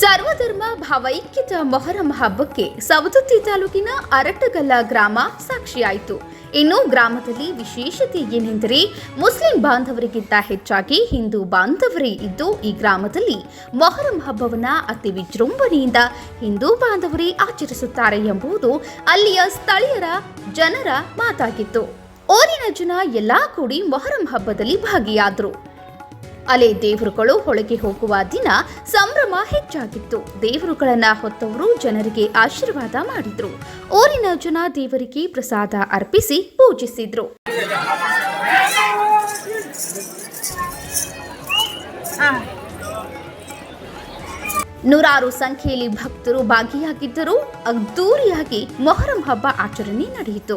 ಭಾವೈಕ್ಯದ ಮೊಹರಂ ಹಬ್ಬಕ್ಕೆ ಸವದತ್ತಿ ತಾಲೂಕಿನ ಅರಟಗಲ್ಲ ಗ್ರಾಮ ಸಾಕ್ಷಿಯಾಯಿತು. ಇನ್ನು ಗ್ರಾಮದಲ್ಲಿ ವಿಶೇಷತೆ ಏನೆಂದರೆ ಮುಸ್ಲಿಂ ಬಾಂಧವರಿಗಿಂತ ಹೆಚ್ಚಾಗಿ ಹಿಂದೂ ಬಾಂಧವರೇ ಇದ್ದು ಈ ಗ್ರಾಮದಲ್ಲಿ ಮೊಹರಂ ಹಬ್ಬವನ್ನ ಅತಿ ವಿಜೃಂಭಣೆಯಿಂದ ಹಿಂದೂ ಬಾಂಧವರೇ ಆಚರಿಸುತ್ತಾರೆ ಎಂಬುದು ಅಲ್ಲಿಯ ಸ್ಥಳೀಯರ ಜನರ ಮಾತಾಗಿತ್ತು. ಊರಿನ ಜನ ಎಲ್ಲಾ ಕೂಡಿ ಮೊಹರಂ ಹಬ್ಬದಲ್ಲಿ ಭಾಗಿಯಾದರು. ಅಲೆ ದೇವರುಗಳು ಹೊಳಗೆ ಹೋಗುವ ದಿನ ಸಂಭ್ರಮ ಹೆಚ್ಚಾಗಿತ್ತು. ದೇವರುಗಳನ್ನ ಹೊತ್ತವರು ಜನರಿಗೆ ಆಶೀರ್ವಾದ ಮಾಡಿದ್ರು. ಊರಿನ ಜನ ದೇವರಿಗೆ ಪ್ರಸಾದ ಅರ್ಪಿಸಿ ಪೂಜಿಸಿದ್ರು. ನೂರಾರು ಸಂಖ್ಯೆಯಲ್ಲಿ ಭಕ್ತರು ಭಾಗಿಯಾಗಿದ್ದರು ಅದ್ದೂರಿಯಾಗಿ ಮೊಹರಂ ಹಬ್ಬ ಆಚರಣೆ ನಡೆಯಿತು.